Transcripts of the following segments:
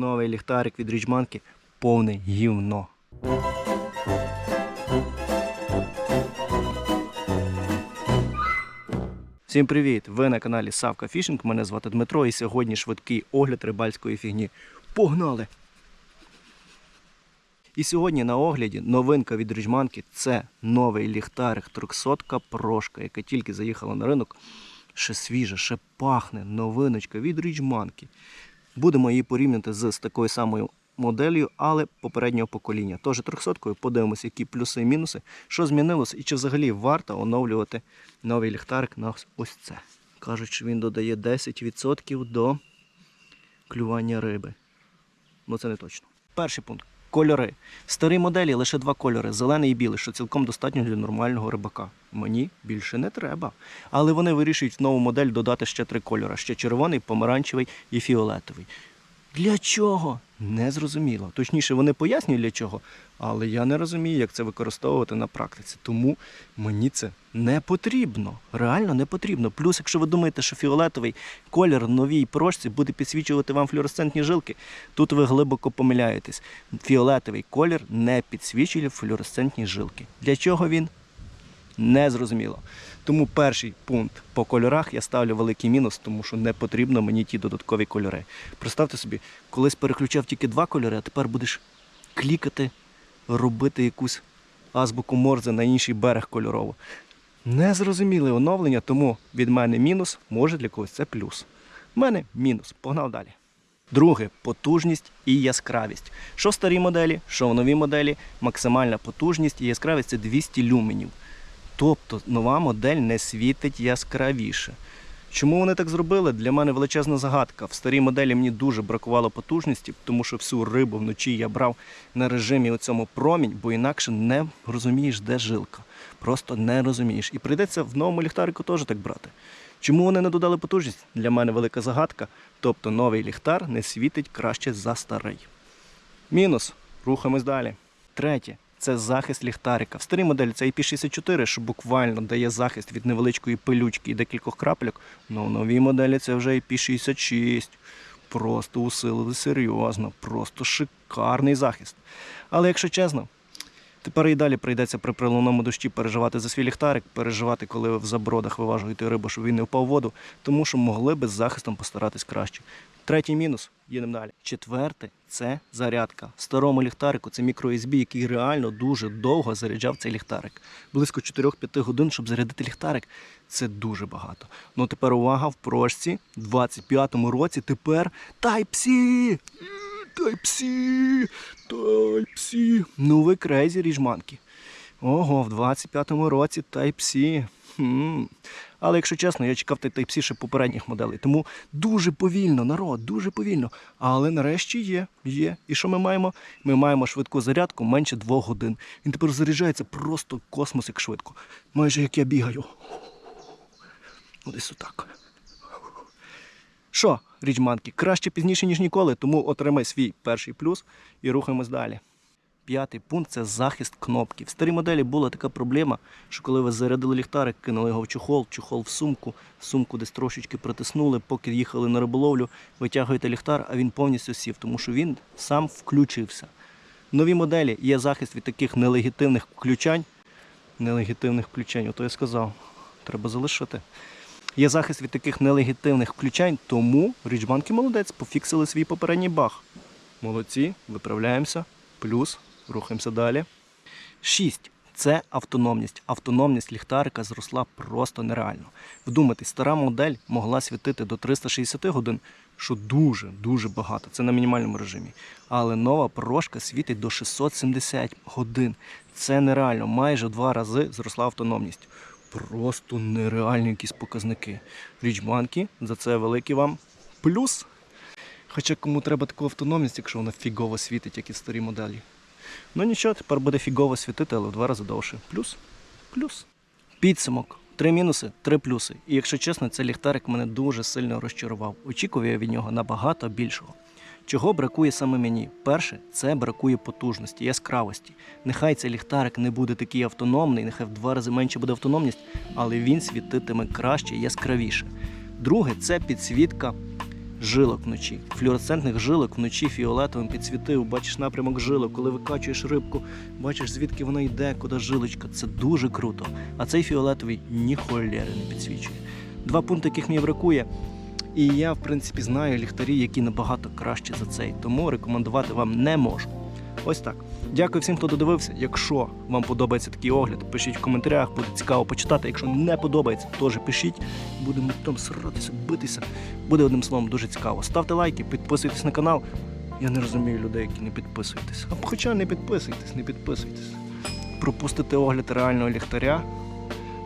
новий ліхтарик від річманки повне гівно. Всім привіт! Ви на каналі Савка Фішинг. Мене звати Дмитро і сьогодні швидкий огляд рибальської фігні. Погнали! І сьогодні на огляді новинка від Ріжманки це новий ліхтарик 300 прошка, яка тільки заїхала на ринок. Ще свіжа, ще пахне новиночка від Ріжманки. Будемо її порівняти з, такою самою моделлю, але попереднього покоління. Тож 300 подивимося, які плюси і мінуси, що змінилося і чи взагалі варто оновлювати новий ліхтарик на ось це. Кажуть, що він додає 10% до клювання риби. Ну це не точно. Перший пункт. Кольори. В старій моделі лише два кольори зелений і білий, що цілком достатньо для нормального рибака. Мені більше не треба. Але вони вирішують в нову модель додати ще три кольори: ще червоний, помаранчевий і фіолетовий. Для чого? Не зрозуміло. Точніше, вони пояснюють для чого, але я не розумію, як це використовувати на практиці. Тому мені це не потрібно. Реально не потрібно. Плюс, якщо ви думаєте, що фіолетовий колір новій прошці буде підсвічувати вам флюоресцентні жилки, тут ви глибоко помиляєтесь. Фіолетовий колір не підсвічує флюоресцентні жилки. Для чого він? Не зрозуміло. Тому перший пункт по кольорах я ставлю великий мінус, тому що не потрібно мені ті додаткові кольори. Представте собі, колись переключав тільки два кольори, а тепер будеш клікати, робити якусь азбуку Морзе на інший берег кольорово. Незрозуміле оновлення, тому від мене мінус, може для когось це плюс. У мене мінус. Погнав далі. Друге потужність і яскравість. Що в старій моделі, що в новій моделі, максимальна потужність і яскравість це 200 люменів. Тобто нова модель не світить яскравіше. Чому вони так зробили? Для мене величезна загадка. В старій моделі мені дуже бракувало потужності, тому що всю рибу вночі я брав на режимі у цьому промінь, бо інакше не розумієш, де жилка. Просто не розумієш. І прийдеться в новому ліхтарику теж так брати. Чому вони не додали потужність? Для мене велика загадка. Тобто новий ліхтар не світить краще за старий. Мінус. Рухаємось далі. Третє. Це захист ліхтарика. В старій моделі це IP64, що буквально дає захист від невеличкої пилючки і декількох крапельок. Ну, в новій моделі це вже IP66. Просто усилили серйозно, просто шикарний захист. Але якщо чесно, тепер і далі прийдеться при прилуному дощі переживати за свій ліхтарик, переживати, коли ви в забродах виважуєте рибу, щоб він не впав в воду, тому що могли би з захистом постаратись краще. Третій мінус. Їдемо далі. Четверте це зарядка. В старому ліхтарику це мікро-USB, який реально дуже довго заряджав цей ліхтарик. Близько 4-5 годин, щоб зарядити ліхтарик. Це дуже багато. Ну тепер увага в прошці, в 25-му році тепер Type-C! Type-C! Type-C! Ну ви крейзі ріжманки. Ого, в 25-му році Type-C. Але якщо чесно, я чекав Type-C ще попередніх моделей. Тому дуже повільно, народ, дуже повільно. Але нарешті є, є. І що ми маємо? Ми маємо швидку зарядку менше двох годин. Він тепер заряджається просто космос як швидко. Майже як я бігаю. Десь отак. Що, річманки, краще пізніше, ніж ніколи, тому отримай свій перший плюс і рухаємось далі. П'ятий пункт це захист кнопки. В старій моделі була така проблема, що коли ви зарядили ліхтарик, кинули його в чохол, чохол в сумку, сумку десь трошечки притиснули, поки їхали на риболовлю, витягуєте ліхтар, а він повністю сів, тому що він сам включився. В новій моделі є захист від таких нелегітимних включань. Нелегітимних включань, ото я сказав, треба залишити. Є захист від таких нелегітимних включань, тому річбанки молодець, пофіксили свій попередній баг. Молодці, виправляємося. Плюс, рухаємося далі. 6. Це автономність. Автономність ліхтарика зросла просто нереально. Вдумайтесь, стара модель могла світити до 360 годин, що дуже-дуже багато. Це на мінімальному режимі. Але нова прошка світить до 670 годин. Це нереально. Майже два рази зросла автономність. Просто нереальні якісь показники. Річбанки, за це великий вам плюс. Хоча кому треба таку автономність, якщо вона фігово світить, як і в старій моделі. Ну нічого, тепер буде фігово світити, але в два рази довше. Плюс, плюс. Підсумок. Три мінуси, три плюси. І якщо чесно, цей ліхтарик мене дуже сильно розчарував. Очікував я від нього набагато більшого. Чого бракує саме мені? Перше, це бракує потужності, яскравості. Нехай цей ліхтарик не буде такий автономний, нехай в два рази менше буде автономність, але він світитиме краще, яскравіше. Друге, це підсвітка жилок вночі. Флюоресцентних жилок вночі фіолетовим підсвітив. Бачиш напрямок жилок, коли викачуєш рибку, бачиш звідки вона йде, куди жилочка. Це дуже круто. А цей фіолетовий ні не підсвічує. Два пункти, яких мені бракує. І я, в принципі, знаю ліхтарі, які набагато краще за цей, тому рекомендувати вам не можу. Ось так. Дякую всім, хто додивився. Якщо вам подобається такий огляд, пишіть в коментарях, буде цікаво почитати. Якщо не подобається, теж пишіть. Будемо там сратися, битися. Буде одним словом дуже цікаво. Ставте лайки, підписуйтесь на канал. Я не розумію людей, які не підписуєтесь. А хоча не підписуйтесь, не підписуйтесь. Пропустите огляд реального ліхтаря,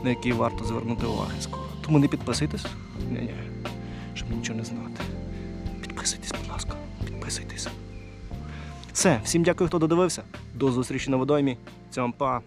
на який варто звернути увагу скоро. Тому не підписуйтесь. Ні-ні, щоб нічого не знати. Підписуйтесь, будь ласка, підписуйтесь. Все, всім дякую, хто додивився. До зустрічі на водоймі. Цьом па.